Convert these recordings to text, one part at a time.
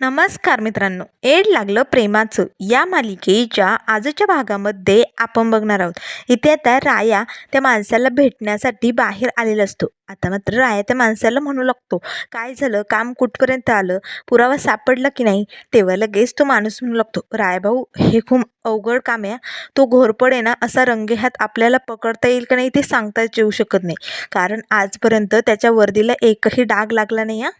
नमस्कार मित्रांनो. एड लागलं प्रेमाचं. या मालिकेच्या आजच्या भागामध्ये आपण बघणार आहोत. इथे आता राया त्या माणसाला भेटण्यासाठी बाहेर आलेला असतो. आता मात्र राया त्या माणसाला म्हणू लागतो काय झालं? काम कुठपर्यंत आलं? पुरावा सापडला की नाही? तेव्हा लगेच तो माणूस म्हणू लागतो राया भाऊ हे खूप अवघड काम आहे तो घोरपड आहे ना असा रंगेहात आपल्याला पकडता येईल का नाही ते सांगताच येऊ शकत नाही. कारण आजपर्यंत त्याच्या वर्दीला एकही डाग लागला नाही हा.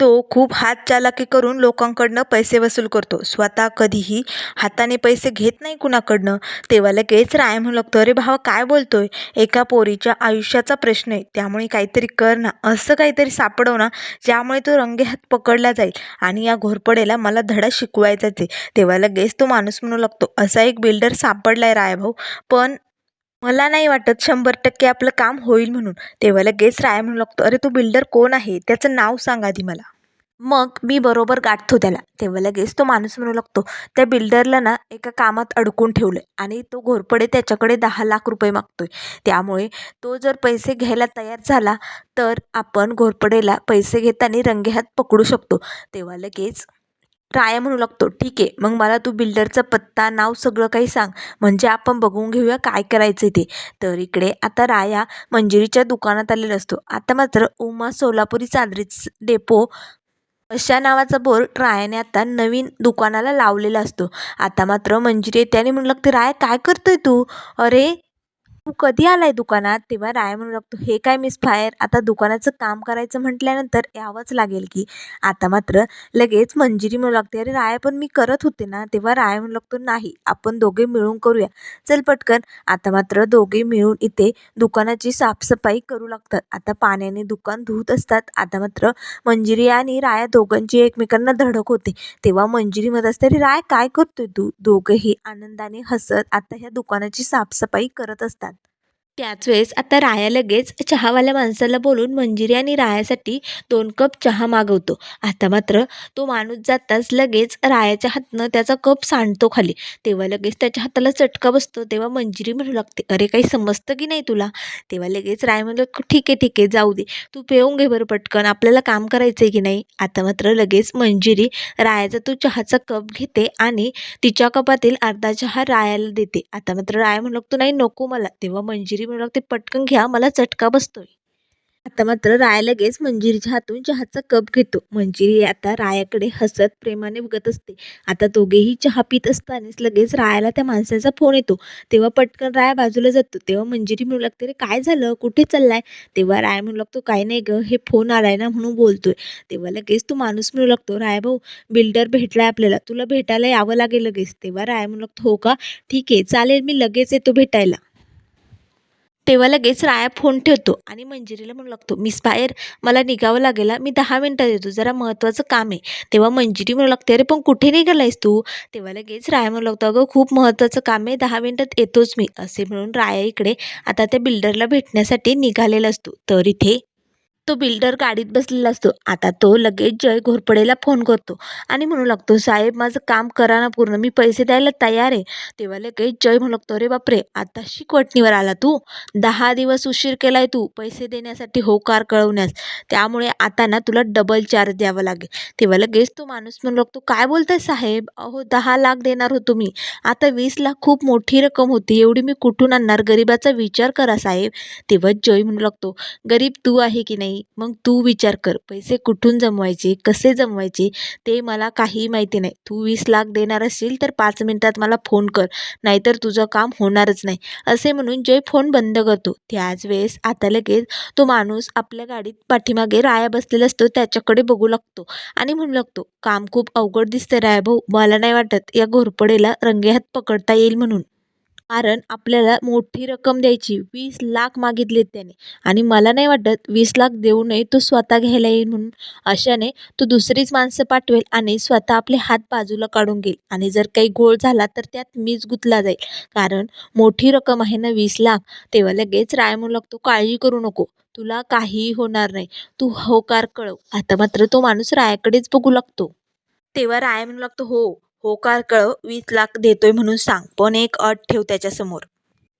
तो खूप हात चालाकी करून लोकांकडनं पैसे वसूल करतो. स्वतः कधीही हाताने पैसे घेत नाही कुणाकडनं. तेव्हा लगेच राय म्हणू लागतो अरे भावा काय बोलतोय? एका पोरीच्या आयुष्याचा प्रश्न आहे. त्यामुळे काहीतरी कर ना. असं काहीतरी सापडव ना ज्यामुळे तो रंगे हात पकडला जाईल आणि या घोरपडेला मला धडा शिकवायचाच आहे. तेव्हा लगेच तो माणूस म्हणू लागतो असा एक बिल्डर सापडलाय राय भाऊ पण मला नाही वाटत शंभर टक्के आपलं काम होईल म्हणून. तेव्हा लगेच राया म्हणू लागतो अरे तो बिल्डर कोण आहे? त्याचं नाव सांग आधी मला. मग मी बरोबर गाठतो त्याला. तेव्हा लगेच तो माणूस म्हणू लागतो त्या बिल्डरला ना एका कामात अडकून ठेवलं आणि तो घोरपडे त्याच्याकडे दहा लाख रुपये मागतोय. त्यामुळे तो जर पैसे घ्यायला तयार झाला तर आपण घोरपडेला पैसे घेताना रंगेहात पकडू शकतो. तेव्हा लगेच राया म्हणू लागतो. ठीक आहे. मग मला तू बिल्डरचा पत्ता नाव सगळं काही सांग. म्हणजे आपण बघून घेऊया काय करायचं ते. तर इकडे आता राया मंजिरीच्या दुकानात आलेला असतो. आता मात्र उमा सोलापुरी चादरीच डेपो अशा नावाचा बोर्ड रायाने आता नवीन दुकानाला लावलेला असतो. आता मात्र मंजिरी येते आणि म्हणू लागते राया काय करतोय तू? अरे तू कधी आलाय दुकानात? तेव्हा राया म्हणू लागतो हे काय मिस फायर आता दुकानाचं काम करायचं म्हटल्यानंतर यावंच लागेल की. आता मात्र लगेच मंजिरी म्हणू लागते अरे राया पण मी करत होते ना. तेव्हा राया म्हणू लागतो नाही आपण दोघे मिळून करूया. चल पटकन. आता मात्र दोघे मिळून इथे दुकानाची साफसफाई करू लागतात. आता पाण्याने दुकान धुत असतात. आता मात्र मंजिरी आणि राया दोघांची एकमेकांना धडक होते. तेव्हा मंजिरी म्हणत असते अरे राय काय करतोय तू? दोघंही आनंदाने हसत आता ह्या दुकानाची साफसफाई करत असतात. त्याच वेळेस आता राया लगेच चहावाल्या माणसाला बोलून मंजिरी आणि रायासाठी दोन कप चहा मागवतो. आता मात्र तो माणूस जाताच लगेच रायाच्या हातनं त्याचा कप सांडतो खाली. तेव्हा लगेच त्याच्या हाताला चटका बसतो. तेव्हा मंजिरी म्हणू लागते अरे काही समजतं की नाही तुला? तेव्हा लगेच राय म्हणलं ठीक आहे ठीक आहे जाऊ दे. तू पेऊन घे बरं पटकन. आपल्याला काम करायचं आहे की नाही? आता मात्र लगेच मंजिरी रायाचा तो चहाचा कप घेते आणि तिच्या कपातील अर्धा चहा रायाला देते. आता मात्र राय म्हणू लागतो नाही नको मला. तेव्हा मंजिरी म्हणू लागते पटकन घ्या मला चटका बसतोय. आता मात्र राया लगेच मंजिरीच्या हातून चहाचा कप घेतो. मंजिरी आता रायाकडे हसत प्रेमाने बघत असते. आता दोघेही चहा पित असतानाच लगेच रायाला त्या माणसाचा फोन येतो. तेव्हा पटकन राया बाजूला जातो. तेव्हा मंजिरी म्हणू लागते रे काय झालं? कुठे चाललाय? तेव्हा राया म्हणू लागतो काय नाही ग हे फोन आलाय ना म्हणून बोलतोय. तेव्हा लगेच तो माणूस म्हणू लागतो राय भाऊ बिल्डर भेटलाय आपल्याला. तुला भेटायला यावं लागेल लगेच. तेव्हा राया म्हणू लागतो हो का? ठीक आहे चालेल मी लगेच येतो भेटायला. तेव्हा लगेच राया फोन ठेवतो आणि मंजिरीला म्हणू लागतो मिस बाहेर मला निघावं लागेल मी दहा मिनटात येतो जरा महत्त्वाचं काम आहे. तेव्हा मंजिरी म्हणू लागते अरे पण कुठे निघालायस तू? तेव्हा लगेच राया म्हणू लागतो अगं खूप महत्त्वाचं काम आहे दहा मिनटात येतोच मी. असे म्हणून राया इकडे आता त्या बिल्डरला भेटण्यासाठी निघालेला असतो. तर इथे तो बिल्डर गाडीत बसलेला असतो. आता तो लगेच जय घोरपडेला फोन करतो आणि म्हणू लागतो साहेब माझं काम करा ना पूर्ण मी पैसे द्यायला तयार आहे. तेव्हा लगेच जय म्हणू लागतो अरे बापरे आता शिकवटणीवर आला तू. दहा दिवस उशीर केलाय तू पैसे देण्यासाठी होकार कळवण्यास. त्यामुळे आता ना तुला डबल चार्ज द्यावा लागेल. तेव्हा लगेच तो माणूस म्हणू लागतो काय बोलताय साहेब? अहो दहा लाख देणार होतो मी आता वीस लाख खूप मोठी रक्कम होती एवढी मी कुठून आणणार? गरिबाचा विचार करा साहेब. तेव्हा जय म्हणू लागतो गरीब तू आहे की नाही? मग तू विचार कर पैसे कुठून जमवायचे कसे जमवायचे ते मला काही माहिती नाही. तू वीस लाख देणार असशील तर पाच मिनिटात मला फोन कर नाहीतर तुझं काम होणारच नाही. असे म्हणून जय फोन बंद करतो. त्याच वेळेस आता लगेच तो माणूस आपल्या गाडीत पाठीमागे राया बसलेला असतो त्याच्याकडे बघू लागतो आणि म्हणू लागतो काम खूप अवघड दिसतंय राया भाऊ मला नाही वाटत या घोरपडेला रंगेहात पकडता येईल म्हणून. कारण आपल्याला मोठी रक्कम द्यायची वीस लाख मागितलेत त्याने. आणि मला नाही वाटत वीस लाख देऊ नये तो स्वतः घ्यायला येईल म्हणून. अशाने तो दुसरीच माणसं पाठवेल आणि स्वतः आपले हात बाजूला काढून घेईल. आणि जर काही घोळ झाला तर त्यात मीच गुंतला जाईल. कारण मोठी रक्कम आहे ना वीस लाख तेव्हा लगेच राय म्हणू लागतो काळजी करू नको. तुला काहीही होणार नाही. तू होकार कळव. आता मात्र तो माणूस रायाकडेच बघू लागतो. तेव्हा राय म्हणू लागतो हो होकार कळव वीस लाख देतोय म्हणून सांग. पण एक अट ठेव त्याच्यासमोर.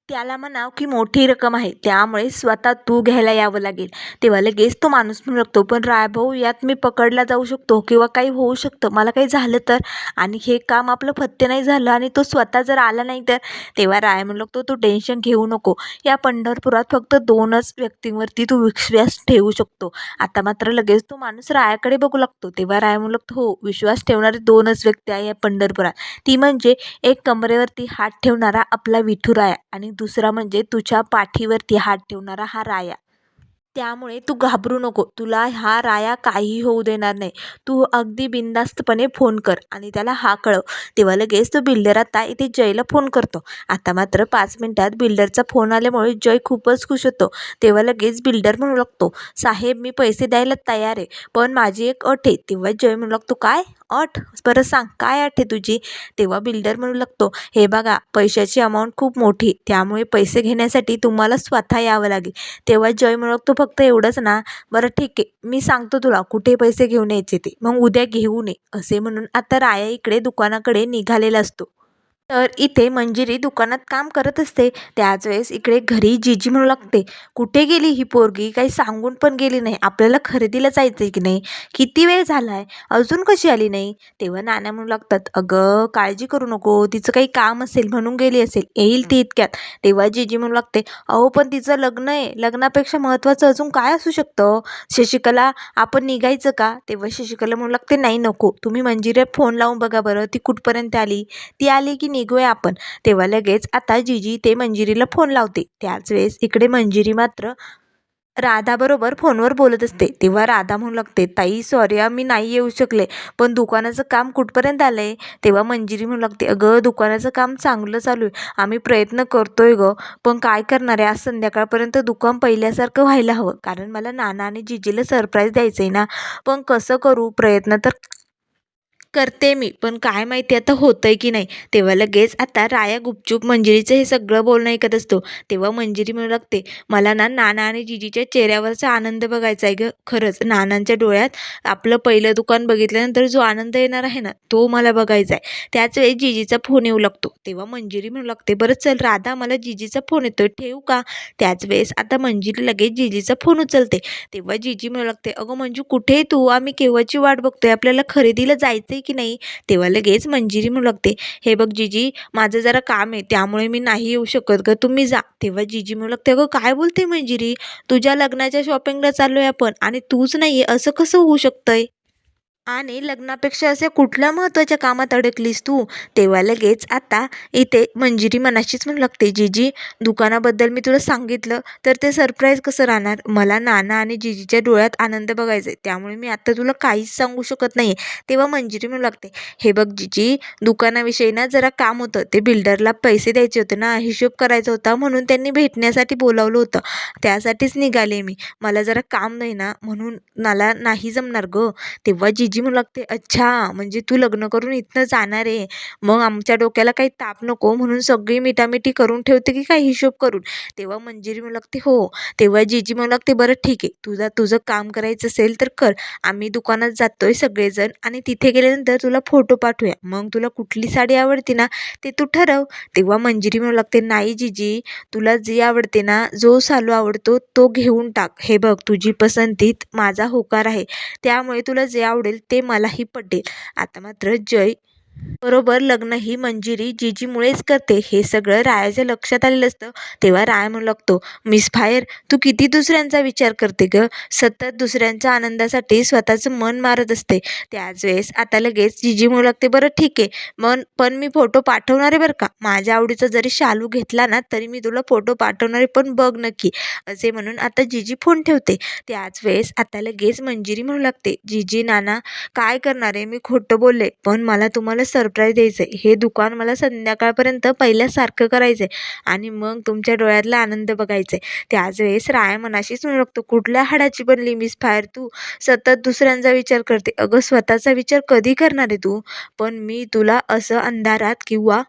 त्याला म्हणाव की मोठी रक्कम आहे. त्यामुळे स्वतः तू घ्यायला यावं लागेल. तेव्हा लगेच तो माणूस म्हणू लागतो पण रायभाऊ यात मी पकडला जाऊ शकतो किंवा काही होऊ शकतं? मला काही झालं तर? आणि हे काम आपलं फत्ते नाही झालं आणि तो स्वतः जर आला नाही तर? तेव्हा राय म्हणू लागतो तू टेन्शन घेऊ नको. या पंढरपुरात फक्त दोनच व्यक्तींवरती तू विश्वास ठेवू शकतो. आता मात्र लगेच तो माणूस रायाकडे बघू लागतो. तेव्हा राय म्हणू लागतो हो विश्वास ठेवणारे दोनच व्यक्ती आहे या पंढरपुरात. ती म्हणजे एक कमरेवरती हात ठेवणारा आपला विठुराया आणि दुसरा म्हणजे तुझ्या पाठीवरती हात ठेवणारा हा राया. त्यामुळे तू घाबरू नको. तुला हा राया काही होऊ देणार नाही. तू अगदी बिनधास्तपणे फोन कर आणि त्याला हा कळव. तेव्हा लगेच तो बिल्डर आता इथे जयला फोन करतो. आता मात्र पाच मिनटात बिल्डरचा फोन आल्यामुळे जय खूपच खुश होतो. तेव्हा लगेच बिल्डर म्हणू लागतो साहेब मी पैसे द्यायला तयार आहे पण माझी एक अट आहे. तेव्हा जय म्हणू लागतो काय? अट? बरं सांग काय अट आहे तुझी? तेव्हा बिल्डर म्हणू लागतो हे बघा पैशाची अमाऊंट खूप मोठी त्यामुळे पैसे घेण्यासाठी तुम्हाला स्वतः यावं लागेल. तेव्हा जय म्हणू लागतो फक्त एवढंच ना बरं ठीक आहे मी सांगतो तुला कुठे पैसे घेऊन यायचे ते मग उद्या घेऊन ये असे म्हणून आता राया इकडे दुकानाकडे निघालेला असतो. तर इथे मंजिरी दुकानात काम करत असते. त्याच वेळेस इकडे घरी जिजी म्हणू लागते कुठे गेली ही पोरगी? काही सांगून पण गेली नाही. आपल्याला खरेदीला जायचं आहे की नाही? किती वेळ झाला आहे अजून कशी आली नाही? तेव्हा नाण्या म्हणू लागतात अगं काळजी करू नको. तिचं काही काम असेल म्हणून गेली असेल. येईल ती इतक्यात. तेव्हा जीजी म्हणू लागते अहो पण तिचं लग्न आहे. लग्नापेक्षा महत्त्वाचं अजून काय असू शकतं? शशिकला आपण निघायचं का? तेव्हा शशिकला म्हणू लागते नाही नको. तुम्ही मंजिऱ्या फोन लावून बघा बरं. ती कुठपर्यंत आली? ती आली की निघूया आपण. तेव्हा लगेच आता जिजी ते मंजिरीला फोन लावते. त्याच वेळेस इकडे मंजिरी मात्र राधाबरोबर फोनवर बोलत असते. तेव्हा राधा म्हणू लागते ताई सॉरी मी नाही येऊ शकले पण दुकानाचं काम कुठपर्यंत आलं आहे तेव्हा मंजिरी म्हणू लागते अगं दुकानाचं काम चांगलं चालू आहे. आम्ही प्रयत्न करतोय गं पण काय करणार आहे? आज संध्याकाळपर्यंत दुकान पहिल्यासारखं व्हायला हवं. कारण मला नाना आणि जिजीला सरप्राईज द्यायचं आहे ना. पण कसं करू? प्रयत्न तर करते मी. पण काय माहिती आता होतं आहे की नाही. तेव्हा लगेच आता राया गुपचूप मंजिरीचं हे सगळं बोलणं ऐकत असतो. तेव्हा मंजिरी म्हणू लागते मला ना नाना आणि जिजीच्या चेहऱ्यावरचा आनंद बघायचा आहे गं. खरंच नानांच्या डोळ्यात आपलं पहिलं दुकान बघितल्यानंतर जो आनंद येणार आहे ना तो मला बघायचा आहे. त्याच वेळी जिजीचा फोन येऊ लागतो. तेव्हा मंजिरी म्हणू लागते बरं चल राधा मला जिजीचा फोन येतोय ठेवू का? त्याच वेळेस आता मंजिरी लगेच जिजीचा फोन उचलते. तेव्हा जिजी म्हणू लागते अगं मंजू कुठे तू? आम्ही केव्हाची वाट बघतोय? आपल्याला खरेदीला जायचं आहे की नाही? तेव्हा लगेच मंजिरी म्हणू लागते. हे बघ जिजी माझं जरा काम आहे त्यामुळे मी नाही येऊ शकत ग. तुम्ही जा. तेव्हा जिजी म्हणू लागते अगं काय बोलते मंजिरी? तुझ्या लग्नाच्या शॉपिंगला चाललो आहे आपण आणि तूच नाही आहे असं कसं होऊ शकतंय? आणि लग्नापेक्षा असे कुठल्या महत्त्वाच्या कामात अडकलीस तू? तेव्हा लगेच आता इथे मंजिरी मनाशीच म्हणू लागते. जिजी दुकानाबद्दल मी तुला सांगितलं तर ते सरप्राईज कसं राहणार? मला नाना आणि जिजीच्या डोळ्यात आनंद बघायचा आहे. त्यामुळे मी आत्ता तुला काहीच सांगू शकत नाही. तेव्हा मंजिरी म्हणू लागते हे बघ जिजी दुकानाविषयी ना जरा काम होतं. ते बिल्डरला पैसे द्यायचे होते ना हिशोब करायचा होता म्हणून त्यांनी भेटण्यासाठी बोलावलं होतं. त्यासाठीच निघाले मी. मला जरा काम नाही ना म्हणून मला नाही जमणार गं. तेव्हा जिजी म्हणू लागते अच्छा म्हणजे तू लग्न करून इथनं जाणार आहे. मग आमच्या डोक्याला काही ताप नको म्हणून सगळी मिठामिठी करून ठेवते की काय हिशोब करून? तेव्हा मंजिरी म्हणू लागते हो. तेव्हा जीजी म्हणू लागते बरं ठीक आहे. तुझा तुझं काम करायचं असेल तर कर. आम्ही दुकानात जातो आहे सगळेजण आणि तिथे गेल्यानंतर तुला फोटो पाठवूया. मग तुला कुठली साडी आवडते ना ते तू ठरव. तेव्हा मंजिरी म्हणू लागते नाही जिजी तुला जी आवडते ना जो सालू आवडतो तो घेऊन टाक. हे बघ तुझी पसंतीत माझा होकार आहे. त्यामुळे तुला जे आवडेल ते मलाही पटेल. आता मात्र जय बरोबर लग्न ही मंजिरी जिजीमुळेच करते. हे सगळं रायाच्या लक्षात आलेलं असतं. तेव्हा राय म्हणू लागतो मिस फायर तू किती दुसऱ्यांचा विचार करते ग? सतत दुसऱ्यांच्या आनंदासाठी स्वतःचं मन मारत असते. त्याच वेळेस आता लगेच जिजी म्हणू लागते बरं ठीक आहे मन पण मी फोटो पाठवणार आहे बरं का? माझ्या आवडीचा जरी शालू घेतला ना तरी मी तुला फोटो पाठवणार आहे पण बघ नक्की. असे म्हणून आता जिजी फोन ठेवते. त्याच वेळेस आता लगेच मंजिरी म्हणू लागते जिजी नाना काय करणार आहे? मी खोटं बोलले पण मला तुम्हाला सरप्राईज द्यायचं आहे हे दुकान मला संध्याकाळपर्यंत पहिल्या सारखं करायचं आहे आणि मग तुमच्या डोळ्यातला आनंद बघायचा आहे त्याच वेळेस राया मनाशीच म्हणू लागतो कुठल्या हाडाची बनली मिस फायर तू? सतत दुसऱ्यांचा विचार करते. अगं स्वतःचा विचार कधी करणार आहे तू? पण मी तुला असं अंधारात किंवा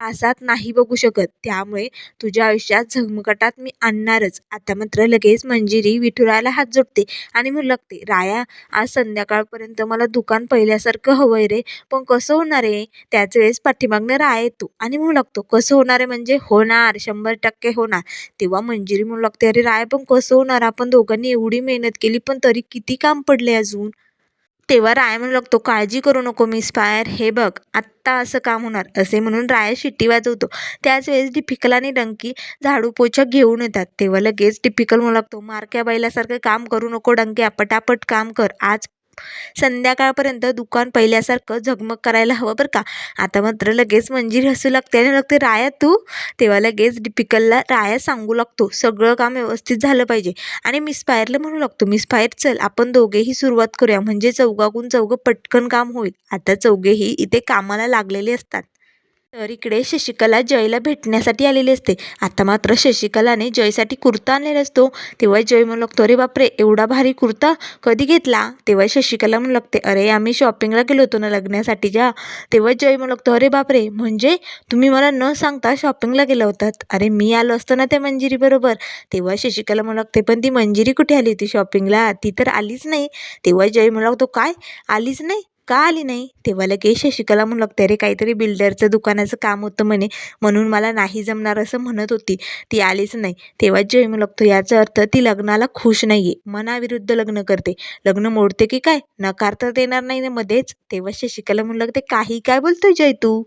त्रासात नाही बघू शकत. त्यामुळे तुझ्या आयुष्यात झगमगाटात मी आणणारच. आता मात्र लगेच मंजिरी विठुरायाला हात जोडते आणि मुलगते राया आज संध्याकाळपर्यंत मला दुकान पहिल्यासारखं हवंय रे पण कसं होणार आहे? त्याच वेळेस पाठीमागनं राया येतो आणि मुलगतो कसं होणार आहे म्हणजे? होणार शंभर टक्के होणार. तेव्हा मंजिरी मुलगते अरे राया पण कसं होणार? आपण दोघांनी एवढी मेहनत केली पण तरी किती काम पडले अजून? तेव्हा राया म्हणू लागतो काळजी करू नको मिस फायर हे बघ आत्ता असं काम होणार असे म्हणून राया शिट्टी वाजवतो. त्याच वेळेस डिफिकल आणि डंकी झाडू पोछा घेऊन येतात. तेव्हा लगेच डिफिकल म्हणू लागतो मारक्या बैलासारखं काम करू नको डंक्या पटापट काम कर आज संध्याकाळपर्यंत दुकान पहिल्यासारखं झगमग करायला हवं बरं का. आता मात्र लगेच मंजिरी हसू लागते आणि लागते राया तू तेव्हा लगेच डिपिकलला राया सांगू लागतो. सगळं काम व्यवस्थित झालं पाहिजे. आणि मिस फायरला म्हणू लागतो मिस फायर चल आपण दोघेही सुरुवात करूया. म्हणजे चौघाकून चौघं पटकन काम होईल. आता चौघेही इथे कामाला लागलेले असतात. तर इकडे शशिकला जयला भेटण्यासाठी आलेली असते. आता मात्र शशिकलाने जयसाठी कुर्ता आणलेला असतो. तेव्हा जय म्हणू लागतो अरे बापरे एवढा भारी कुर्ता कधी घेतला? तेव्हा शशिकला म्हणू लागते अरे आम्ही शॉपिंगला गेलो होतो ना लग्नासाठी जा. तेव्हा जय म्हणू लागतो अरे बापरे म्हणजे तुम्ही मला न सांगता शॉपिंगला गेला होतात. अरे मी आलो असतो ना त्या मंजिरीबरोबर तेव्हा शशिकला म्हणू लागते पण ती मंजिरी कुठे आली होती शॉपिंगला ती तर आलीच नाही. तेव्हा जय म्हणू लागतो काय? आलीच नाही? का आली नाही? तेव्हा लगेच शशिकला म्हणू लागते अरे काहीतरी बिल्डरचं दुकानाचं काम होतं म्हणे म्हणून मला नाही जमणार असं म्हणत होती. ती आलीच नाही. तेव्हा जय म्हणू लागतो याचा अर्थ ती लग्नाला खुश नाही आहे मनाविरुद्ध लग्न करते. लग्न मोडते की काय? नकार तर देणार नाही ना मध्येच. तेव्हा शशिकला म्हणू लागते काही काय बोलतोय जय तू?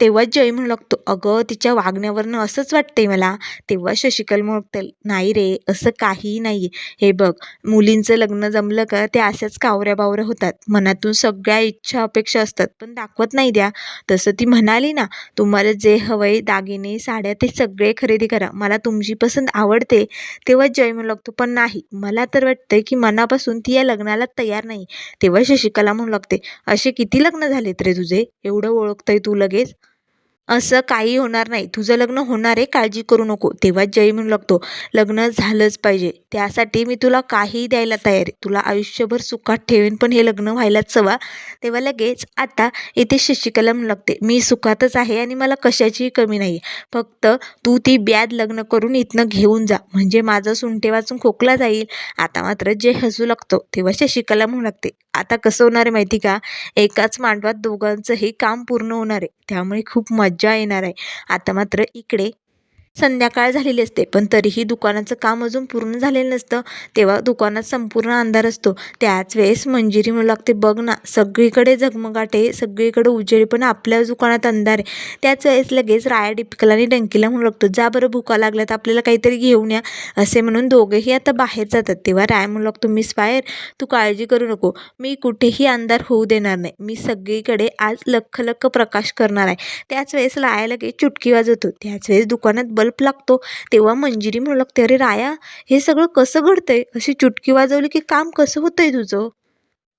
तेव्हा जय म्हणू लागतो. अगं तिच्या वागण्यावरनं असंच वाटतंय मला. तेव्हा शशिकला म्हणतं नाही रे असं काहीही नाही आहे हे बघ मुलींचं लग्न जमलं का ते अशाच कावऱ्या बावऱ्या होतात. मनातून सगळ्या इच्छा अपेक्षा असतात पण दाखवत नाही द्या तसं ती म्हणाली ना तुम्हाला जे हवंय दागिने साड्या ते सगळे खरेदी करा. मला तुमची पसंत आवडते. तेव्हा जय म्हणू लागतो पण नाही. मला तर वाटतं की मनापासून ती या लग्नाला तयार नाही. तेव्हा शशिकला म्हणू लागते असे किती लग्न झालेत रे तुझे? एवढं ओळखतंय तू लगेच? असं काही होणार नाही. तुझं लग्न होणार आहे काळजी करू नको. तेव्हा जय म्हणू लागतो लग्न झालंच पाहिजे. त्यासाठी मी तुला काहीही द्यायला तयार आहे. तुला आयुष्यभर सुखात ठेवेन पण हे लग्न व्हायलाच हवा तेव्हा लगेच आता इथे शशिकला म्हणू लागते मी सुखातच आहे आणि मला कशाचीही कमी नाही फक्त तू ती ब्याद लग्न करून इथनं घेऊन जा. म्हणजे माझं सुंठे वाचून खोकला जाईल. आता मात्र जय हसू लागतो. तेव्हा शशिकला म्हणू लागते आता कसं होणार आहे माहिती का? एकाच मांडवात दोघांचंही काम पूर्ण होणार आहे. त्यामुळे खूप मज्जा येणार आहे. आता मात्र इकडे संध्याकाळ झालेली असते. पण तरीही दुकानाचं काम अजून पूर्ण झालेलं नसतं. तेव्हा दुकानात संपूर्ण अंधार असतो. त्याच वेळेस मंजिरी म्हणू लागते बघ ना सगळीकडे झगमगाटे सगळीकडे उजेड पण आपल्या दुकानात अंधार आहे. त्याच वेळेस लगेच राया डिपकला आणि डंकीला म्हणू लागतो जा बरं भुका लागल्यात आपल्याला काहीतरी घेऊन या. असे म्हणून दोघेही आता बाहेर जातात. तेव्हा राय म्हणू लागतो मिस फायर तू काळजी करू नको. मी कुठेही अंधार होऊ देणार नाही. मी सगळीकडे आज लख लख प्रकाश करणार आहे. त्याच वेळेस राया लगेच चुटकी वाजवतो. त्याच वेळेस दुकानात बल्ब लागतो तेव्हा मंजिरी म्हणू लागते अरे राया हे सगळं कसं घडतं आहे अशी चुटकी वाजवली की काम कसं होतं आहे तुझं?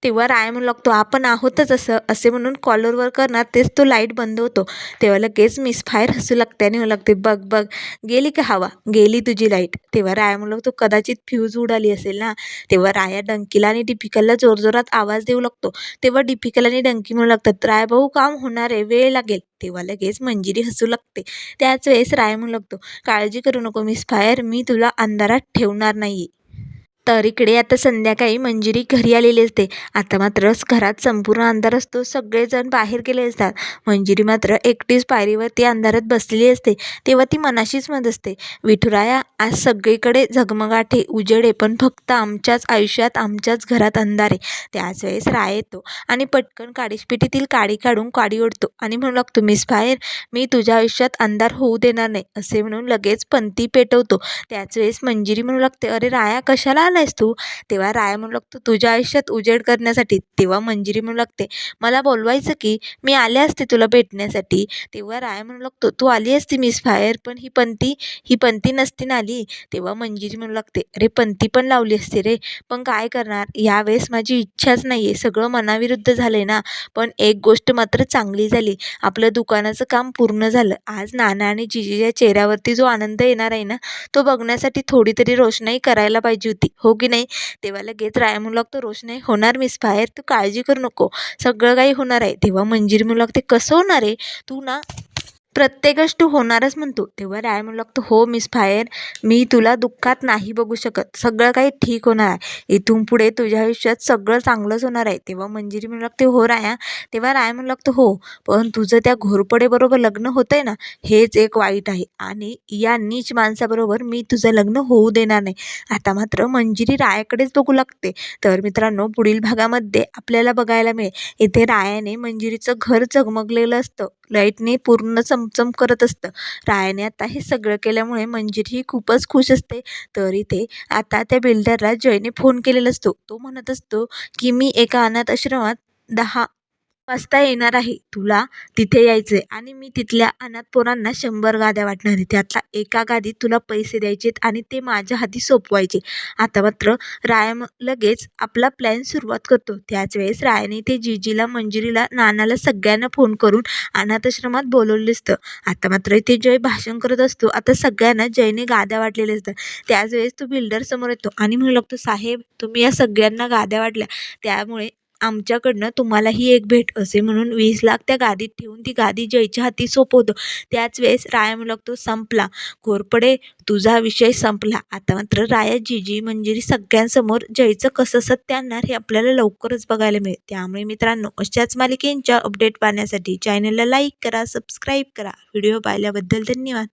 तेव्हा राय म्हणू लागतो आपण आहोतच असं असे म्हणून कॉलरवर करणार तेच तो लाइट बंद होतो. तेव्हा लगेच मिस फायर हसू लागते आणि म्हणू लागते बघ बघ गेली का हवा? गेली तुझी लाइट तेव्हा राया म्हणू लागतो कदाचित फ्यूज उडाली असेल ना? तेव्हा राया डंकीला आणि डिपिकलला जोरजोरात आवाज देऊ लागतो. तेव्हा डिपिकल आणि डंकी म्हणू लागतात राय भाऊ काम होणार आहे वेळ लागेल. तेव्हा लगेच मंजिरी हसू लागते. त्याच वेळेस राय म्हणू लागतो काळजी करू नको मिस फायर मी तुला अंधारात ठेवणार नाही तर इकडे आता संध्याकाळी मंजिरी घरी आलेली असते. आता मात्र घरात संपूर्ण अंधार असतो. सगळेजण बाहेर गेले असतात. मंजिरी मात्र एकटीच पायरीवरती अंधारात बसलेली असते. तेव्हा ती मनाशीच म्हणत असते. विठुराया आज सगळीकडे झगमगाठे उजेडे पण फक्त आमच्याच आयुष्यात आमच्याच घरात अंधार. आहे त्याच वेळेस राय येतो आणि पटकन काडीशपिटीतील काडी काढून काडी ओढतो आणि म्हणू लागतो मिस बाहेर मी तुझ्या आयुष्यात अंधार होऊ देणार नाही असे म्हणून लगेच पंती पेटवतो. त्याच वेळेस मंजिरी म्हणू लागते अरे राया कशाला आहेस तू? तेव्हा राया म्हणू लागतो तुझ्या आयुष्यात उजेड करण्यासाठी तेव्हा मंजिरी म्हणू लागते. मला बोलवायचं की मी आले असते तुला भेटण्यासाठी. तेव्हा राया म्हणू लागतो तू आली असती मिस फायर पण ही पंती ही पंती नसती ना आली. तेव्हा मंजिरी म्हणू लागते अरे पंती पण लावली असते रे. पण काय करणार? यावेळेस माझी इच्छाच नाही आहे सगळं मनाविरुद्ध झालं आहे ना. पण एक गोष्ट मात्र चांगली झाली. आपलं दुकानाचं काम पूर्ण झालं. आज नाना आणि जिजीच्या चेहऱ्यावरती जो आनंद येणार आहे ना तो बघण्यासाठी थोडी तरी रोषणाई करायला पाहिजे होती. हो की नाही? तेव्हा लगेच राया म्हणू लागतो रोषणाई होणार मिस बाहेर तू काळजी करू नको. सगळं काही होणार आहे. तेव्हा मंजिरी म्हणू लागते कसं होणार आहे? तू ना प्रत्येक गोष्ट होणारच म्हणतो. तेव्हा राय म्हणू लागतो हो मिस फायर मी तुला दुःखात नाही बघू शकत. सगळं काही ठीक होणार आहे. इथून पुढे तुझ्या आयुष्यात सगळं चांगलंच होणार आहे. तेव्हा मंजिरी म्हणू लागते हो राया. तेव्हा राय म्हणू लागतो हो पण तुझं त्या घोरपडेबरोबर लग्न होतं आहे ना हेच एक वाईट आहे. आणि या नीच माणसाबरोबर मी तुझं लग्न होऊ देणार नाही. आता मात्र मंजिरी रायाकडेच बघू लागते. तर मित्रांनो पुढील भागामध्ये आपल्याला बघायला मिळेल. इथे रायाने मंजिरीचं घर चगमगलेलं असतं. लाईटने पूर्ण चमचम करत असतं. रायाने आता हे सगळं केल्यामुळे मंजिरी ही खूपच खुश असते. तर इथे आता त्या बिल्डरला जयने फोन केलेला असतो. तो म्हणत असतो की मी एका अनाथ आश्रमात दहा वाजता येणार आहे. तुला तिथे यायचं आहे आणि मी तिथल्या अनाथ पोरांना शंभर गाद्या वाटणार आहे. त्यातला एका गादीत तुला पैसे द्यायचेत आणि ते माझ्या हाती सोपवायचे. आता मात्र राया लगेच आपला प्लॅन सुरुवात करतो. त्याच वेळेस रायाने ते जीजीला मंजिरीला नानाला सगळ्यांना फोन करून अनाथाश्रमात बोलवले असतं. आता मात्र इथे जय भाषण करत असतो. आता सगळ्यांना जयने गाद्या वाटलेल्या असतात. त्याच वेळेस तो बिल्डर समोर येतो आणि म्हणू लागतो साहेब तुम्ही या सगळ्यांना गाद्या वाटल्या. त्यामुळे आमच्याकडनं तुम्हालाही एक भेट असे म्हणून वीस लाख त्या गादीत ठेवून ती गादी जयच्या हाती सोपवतो. त्याच वेळेस राया म्हणू लागतो संपला. घोरपडे तुझा विषय संपला. आता मात्र राया जीजी मंजिरी सगळ्यांसमोर जयचं कसं सत्य आणणार हे आपल्याला लवकरच बघायला मिळेल. त्यामुळे मित्रांनो अशाच मालिकेंच्या अपडेट पाहण्यासाठी चॅनलला लाईक करा सबस्क्राईब करा. व्हिडिओ पाहिल्याबद्दल धन्यवाद.